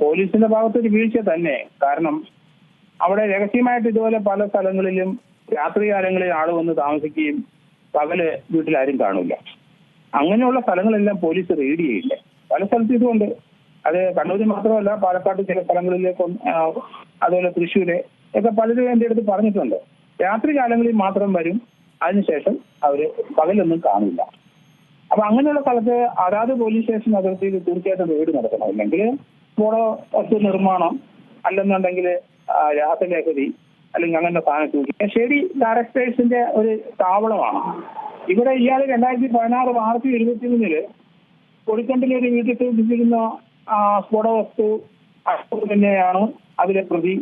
പോലീസിന്റെ ഭാഗത്തൊരു വീഴ്ച തന്നെ. കാരണം അവിടെ രഹസ്യമായിട്ട് ഇതുപോലെ പല സ്ഥലങ്ങളിലും രാത്രികാലങ്ങളിൽ ആൾ വന്ന് താമസിക്കുകയും പകൽ വീട്ടിലാരും കാണില്ല അങ്ങനെയുള്ള സ്ഥലങ്ങളെല്ലാം പോലീസ് റെയ്ഡ് ചെയ്യില്ല. പല സ്ഥലത്തും ഇതുകൊണ്ട് അത് കണ്ണൂര് മാത്രമല്ല പാലക്കാട് ചില സ്ഥലങ്ങളിലേക്ക് അതുപോലെ തൃശ്ശൂര് ഒക്കെ പലരും എന്റെ അടുത്ത് പറഞ്ഞിട്ടുണ്ട്. രാത്രി കാലങ്ങളിൽ മാത്രം വരും. അതിനുശേഷം അവർ പകലൊന്നും കാണില്ല അപ്പൊ അങ്ങനെയുള്ള സ്ഥലത്ത് അതാത് പോലീസ് സ്റ്റേഷൻ അതിർത്തിയിൽ തീർച്ചയായിട്ടും റെയ്ഡ് നടത്തണം. അല്ലെങ്കിൽ സ്ഫോട വസ്തു നിർമ്മാണം അല്ലെന്നുണ്ടെങ്കിൽ രാസലഹരി അല്ലെങ്കിൽ അങ്ങനെ സാധനം സൂക്ഷിക്കുക ശരി ഡയറക്ടേഴ്സിന്റെ ഒരു താവളമാണ്. ഇവിടെ ഇയാൾ രണ്ടായിരത്തി പതിനാറ് മാർച്ച് ഇരുപത്തിമൂന്നിൽ കൊടിക്കണ്ടിലെ ഒരു വീട്ടിൽ സൂക്ഷിച്ചിരുന്ന സ്ഫോടവസ്തു തന്നെയാണ് അതിലെ പ്രതി.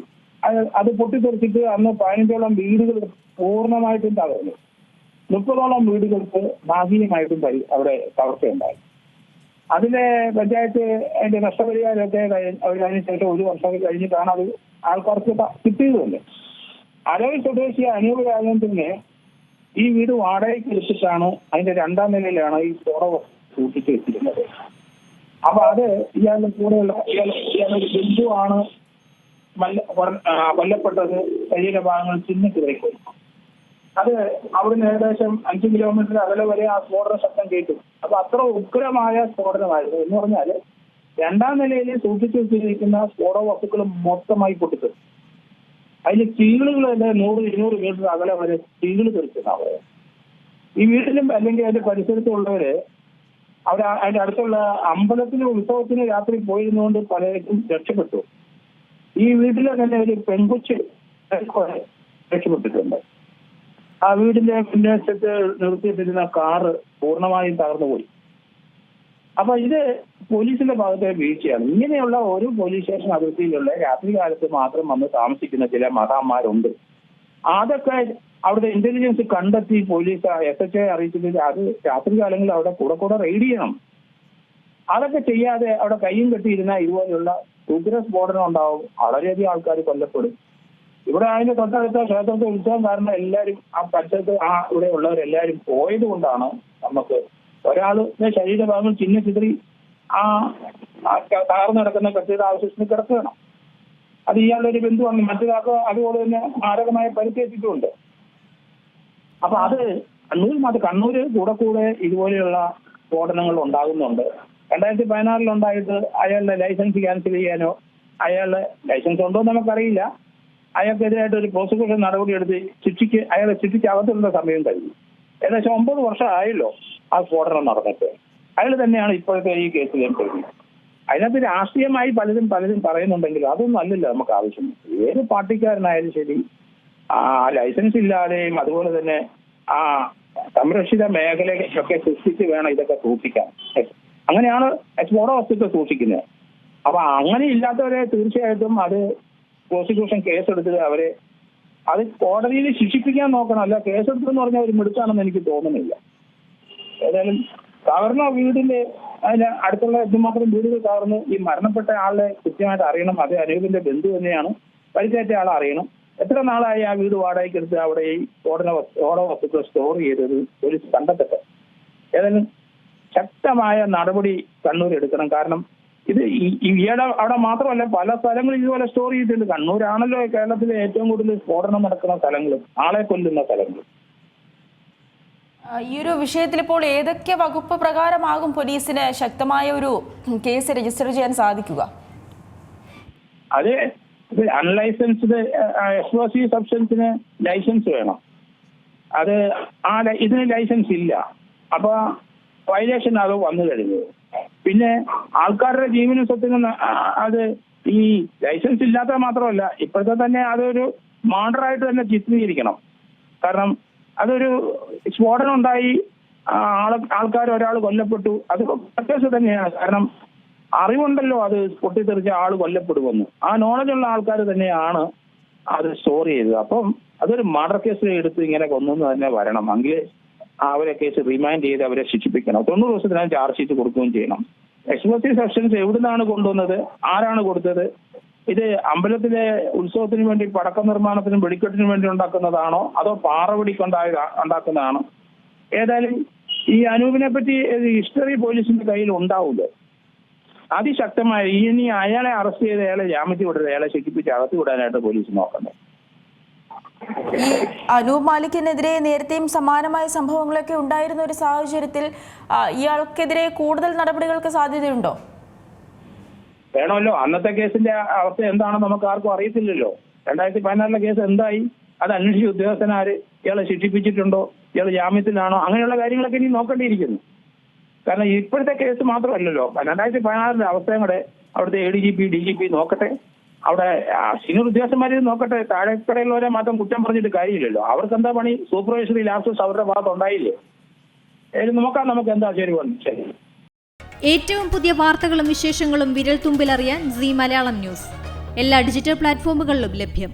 അത് പൊട്ടിത്തെറിച്ചിട്ട് അന്ന് പതിനഞ്ചോളം വീടുകൾ പൂർണമായിട്ടും തകർന്നു. മുപ്പതോളം വീടുകൾക്ക് ഭാഗികമായിട്ടും അവിടെ തകർച്ചയുണ്ടായി. അതിലെ പഞ്ചായത്ത് അതിന്റെ നഷ്ടപരിഹാരമൊക്കെ അവർ അതിന് ശേഷം ഒരു വർഷം കഴിഞ്ഞിട്ടാണ് അത് ആൾക്കാർക്ക് കിട്ടിയതല്ലേ അലവി സ്വദേശി അനൂപ് തന്നെ ഈ വീട് വാടകയ്ക്ക് എടുത്തിട്ടാണ് അതിന്റെ രണ്ടാം നിലയിലാണ് ഈ സ്ഫോട സൂക്ഷിച്ചു വെച്ചിരുന്നത് അപ്പൊ അത് ഇയാളുടെ കൂടെയുള്ള ഇയാൾ ഇയാളൊരു ബന്ധുവാണ് കൊല്ലപ്പെട്ടത്. ശരീരഭാഗങ്ങൾ ചിഹ്നിച്ചിറക്കി അത് അവിടുന്ന് ഏകദേശം അഞ്ച് കിലോമീറ്റർ അകലെ വരെ ആ സ്ഫോടന ശബ്ദം കേട്ടു. അപ്പൊ അത്ര ഉഗ്രമായ സ്ഫോടനമായിരുന്നു. എന്ന് പറഞ്ഞാൽ രണ്ടാം നിലയിൽ സൂക്ഷിച്ചു വെച്ചിരിക്കുന്ന സ്ഫോടക വസ്തുക്കൾ മൊത്തമായി പൊട്ടിത്തെറിച്ചു അതിൽ ചീളുകൾ തന്നെ നൂറ് ഇരുന്നൂറ് മീറ്റർ അകലെ വരെ ചീൾ തെറിക്കുന്ന അവരെ. ഈ വീട്ടിലും അല്ലെങ്കിൽ അതിന്റെ പരിസരത്തുള്ളവര് അവർ അതിന്റെ അടുത്തുള്ള അമ്പലത്തിന് ഉത്സവത്തിന് രാത്രി പോയിരുന്നുകൊണ്ട് പലർക്കും രക്ഷപ്പെട്ടു. ഈ വീട്ടിലെ തന്നെ ഒരു പെൺകുച്ചി രക്ഷപ്പെട്ടിട്ടുണ്ട്. ആ വീടിന്റെ മുന്നേറ്റത്ത് നിർത്തിയിട്ടിരുന്ന കാറ് പൂർണമായും തകർന്നുപോയി. അപ്പൊ ഇത് പോലീസിന്റെ ഭാഗത്തെ വീഴ്ചയാണ്. ഇങ്ങനെയുള്ള ഒരു പോലീസ് സ്റ്റേഷൻ അതിർത്തിയിലുള്ള രാത്രി കാലത്ത് മാത്രം വന്ന് താമസിക്കുന്ന ചില മഹാന്മാരുണ്ട്. അതൊക്കെ അവിടുത്തെ ഇന്റലിജൻസ് കണ്ടെത്തി പോലീസ് എസ് എച്ച് ഐ അറിയിച്ചിട്ട് അത് രാത്രി കാലങ്ങളിൽ അവിടെ കൂടെ കൂടെ റെയ്ഡ് ചെയ്യണം. അതൊക്കെ ചെയ്യാതെ അവിടെ കയ്യും കെട്ടിയിരുന്ന ഇതുപോലെയുള്ള ഉഗ്ര സ്ഫോടനം ഉണ്ടാവും. വളരെയധികം ആൾക്കാർ കൊല്ലപ്പെടും. ഇവിടെ അതിന്റെ തൊട്ടടുത്ത ക്ഷേത്രത്തെ ഉത്സവം കാരണം എല്ലാവരും ആ പരിസരത്ത് ആ ഇവിടെ ഉള്ളവരെല്ലാവരും പോയത് കൊണ്ടാണ് നമുക്ക് ഒരാളുടെ ശരീരഭാഗം ചിന്ന ചിതറി ആ താർന്നു നടക്കുന്ന കിടക്കുന്ന ആവശ്യത്തിന് കിടക്കുകയാണ്. അത് ഇയാളുടെ ഒരു ബന്ധുവാണ് മറ്റൊരാൾക്ക് അതുപോലെ തന്നെ മാരകമായ പരിക്കേറ്റിട്ടുണ്ട് അപ്പൊ അത് കണ്ണൂർ മാത്രം കണ്ണൂര് കൂടെ കൂടെ ഇതുപോലെയുള്ള സ്ഫോടനങ്ങൾ ഉണ്ടാകുന്നുണ്ട്. രണ്ടായിരത്തി പതിനാറിൽ ഉണ്ടായിട്ട് അയാളുടെ ലൈസൻസ് ക്യാൻസൽ ചെയ്യാനോ അയാളുടെ ലൈസൻസ് ഉണ്ടോ എന്ന് നമുക്കറിയില്ല. അയാൾക്കെതിരായിട്ട് ഒരു പ്രോസിക്യൂഷൻ നടപടി എടുത്ത് ശിക്ഷിക്ക് അയാളെ ശിക്ഷിച്ച് സമയം കഴിഞ്ഞു. ഏകദേശം ഒമ്പത് വർഷം ആയല്ലോ ആ സ്ഫോടനം നടന്നിട്ട്. അയാൾ തന്നെയാണ് ഇപ്പോഴത്തെ ഈ കേസിൽ പ്രതിക്കുന്നത് അതിനകത്ത് രാഷ്ട്രീയമായി പലരും പലരും പറയുന്നുണ്ടെങ്കിലും അതൊന്നും അല്ലല്ല നമുക്ക് ആവശ്യം. ഏത് പാർട്ടിക്കാരനായാലും ശരി ആ ലൈസൻസ് ഇല്ലാതെയും അതുപോലെ തന്നെ ആ സംരക്ഷിത മേഖലയൊക്കെ സൃഷ്ടിച്ച് വേണം ഇതൊക്കെ സൂക്ഷിക്കാൻ. അങ്ങനെയാണ് സ്ഫോട വസ്തുക്കൾ സൂക്ഷിക്കുന്നത്. അപ്പൊ അങ്ങനെ ഇല്ലാത്തവരെ തീർച്ചയായിട്ടും അത് പ്രോസിക്യൂഷൻ കേസെടുത്ത് അവരെ അത് കോടതിയിൽ ശിക്ഷിപ്പിക്കാൻ നോക്കണം. അല്ല കേസെടുത്തെന്ന് പറഞ്ഞാൽ അവർ മിടുക്കാണെന്ന് എനിക്ക് തോന്നുന്നില്ല. ഏതായാലും തകർന്ന വീടിന്റെ അതിന് അടുത്തുള്ള എന്തുമാത്രം വീടുകൾ തകർന്ന് ഈ മരണപ്പെട്ട ആളെ കൃത്യമായിട്ട് അറിയണം. അതേ അനൂപിന്റെ ബന്ധു തന്നെയാണ്. പരിക്കേറ്റ ആളെ അറിയണം. എത്ര നാളായി ആ വീട് വാടകയ്ക്ക് എടുത്ത് അവിടെ ഈ സ്ഫോടന വസ്തു- വസ്തുക്കൾ സ്റ്റോർ ചെയ്തത്? പോലീസ് കണ്ടെത്തട്ടെ. ഏതായാലും ശക്തമായ നടപടി കണ്ണൂർ എടുക്കണം. കാരണം ഇത് ഈ അവിടെ മാത്രമല്ല പല സ്ഥലങ്ങളും ഇതുപോലെ സ്റ്റോർ ചെയ്തിട്ടുണ്ട്. കണ്ണൂരാണല്ലോ കേരളത്തിലെ ഏറ്റവും കൂടുതൽ സ്ഫോടനം നടക്കുന്ന സ്ഥലങ്ങളും ആളെ കൊല്ലുന്ന സ്ഥലങ്ങളും. ഈ ഒരു വിഷയത്തിൽ ഇപ്പോൾ ഏതൊക്കെ വകുപ്പ് പ്രകാരമാകും പോലീസിന് ശക്തമായ ഒരു കേസ് രജിസ്റ്റർ ചെയ്യാൻ സാധിക്കുക? അത് അൺലൈസൻസ്ഡ് എക്സ്പ്ലോസീവ് സബ്സ്റ്റൻസിന് ലൈസൻസ് വേണം. അത് ആ ഇതിന് ലൈസൻസ് ഇല്ല. അപ്പൊ വയലേഷൻ അത് വന്നു കഴിഞ്ഞു. പിന്നെ ആൾക്കാരുടെ ജീവനും സ്വത്തിനും അത് ഈ ലൈസൻസ് ഇല്ലാത്ത മാത്രമല്ല ഇപ്പോഴത്തെ തന്നെ അതൊരു മാണ്ടറായിട്ട് തന്നെ ചിത്രീകരിക്കണം. കാരണം അതൊരു സ്ഫോടനം ഉണ്ടായി ആൾക്കാർ ഒരാൾ കൊല്ലപ്പെട്ടു. അത് പ്രത്യേകിച്ച് തന്നെയാണ്. കാരണം അറിവുണ്ടല്ലോ അത് പൊട്ടിത്തെറിച്ച ആൾ കൊല്ലപ്പെടുമെന്ന്. ആ നോളജ് ഉള്ള ആൾക്കാർ തന്നെയാണ് അത് സ്റ്റോർ ചെയ്തത്. അപ്പം അതൊരു മർഡർ കേസ് എടുത്ത് ഇങ്ങനെ കൊന്നെന്ന് തന്നെ വരണം. എങ്കിൽ അവരെ കേസ് റിമൈൻഡ് ചെയ്ത് അവരെ ശിക്ഷിപ്പിക്കണം. തൊണ്ണൂറ് ദിവസത്തിനകം ചാർജ് ഷീറ്റ് കൊടുക്കുകയും ചെയ്യണം. എക്സ്പ്ലോസീവ് സബ്സ്റ്റൻസ് എവിടുന്നാണ് കൊണ്ടുവന്നത്? ആരാണ് കൊടുത്തത്? ഇത് അമ്പലത്തിലെ ഉത്സവത്തിന് വേണ്ടി പടക്ക നിർമ്മാണത്തിനും വെടിക്കെട്ടിനും വേണ്ടി ഉണ്ടാക്കുന്നതാണോ? അതോ പാറവെടിക്കുണ്ടായ ഉണ്ടാക്കുന്നതാണോ? ഏതായാലും ഈ അനൂപിനെ പറ്റി ഹിസ്റ്ററി പോലീസിന്റെ കയ്യിൽ ഉണ്ടാവില്ല അതിശക്തമായ ഇനി അയാളെ അറസ്റ്റ് ചെയ്ത് അയാളെ ജാമ്യത്തിൽ വിടരുത് അയാളെ ശിക്ഷിപ്പിച്ച് അകത്ത് വിടാനായിട്ട് പോലീസ് നോക്കുന്നത് ഈ അനൂപ് മാലിക്കിനെതിരെ നേരത്തെയും സമാനമായ സംഭവങ്ങളൊക്കെ ഉണ്ടായിരുന്ന ഒരു സാഹചര്യത്തിൽ ഇയാൾക്കെതിരെ കൂടുതൽ നടപടികൾക്ക് സാധ്യതയുണ്ടോ? വേണമല്ലോ. അന്നത്തെ കേസിന്റെ അവസ്ഥ എന്താണെന്ന് നമുക്ക് ആർക്കും അറിയത്തില്ലല്ലോ. രണ്ടായിരത്തി പതിനാറിലെ കേസ് എന്തായി? അത് അന്വേഷിച്ച ഉദ്യോഗസ്ഥനാര് ഇയാളെ ശിക്ഷിപ്പിച്ചിട്ടുണ്ടോ? ഇയാൾ ജാമ്യത്തിലാണോ? അങ്ങനെയുള്ള കാര്യങ്ങളൊക്കെ ഇനി നോക്കേണ്ടിയിരിക്കുന്നു. കാരണം ഇപ്പോഴത്തെ കേസ് മാത്രമല്ലല്ലോ. രണ്ടായിരത്തി പതിനാറിന്റെ അവസ്ഥയും കൂടെ അവിടുത്തെ A D G P D G P നോക്കട്ടെ. അവിടെ സീനിയർ ഉദ്യോഗസ്ഥന്മാർ നോക്കട്ടെ താഴെക്കടയിലുള്ളവരെ മാത്രം കുറ്റം പറഞ്ഞിട്ട് കാര്യമില്ലല്ലോ. അവർക്ക് എന്താ പണി? സൂപ്പർവൈസറി ലാപ്സസ് അവരുടെ ഭാഗത്ത് ഉണ്ടായില്ലേ? നോക്കാം നമുക്ക് എന്താ ശരി ശരി. ഏറ്റവും പുതിയ വാർത്തകളും വിശേഷങ്ങളും വിരൽ തുമ്പിലറിയാൻ സി മലയാളം ന്യൂസ്. എല്ലാ ഡിജിറ്റൽ പ്ലാറ്റ്ഫോമുകളിലും ലഭ്യം.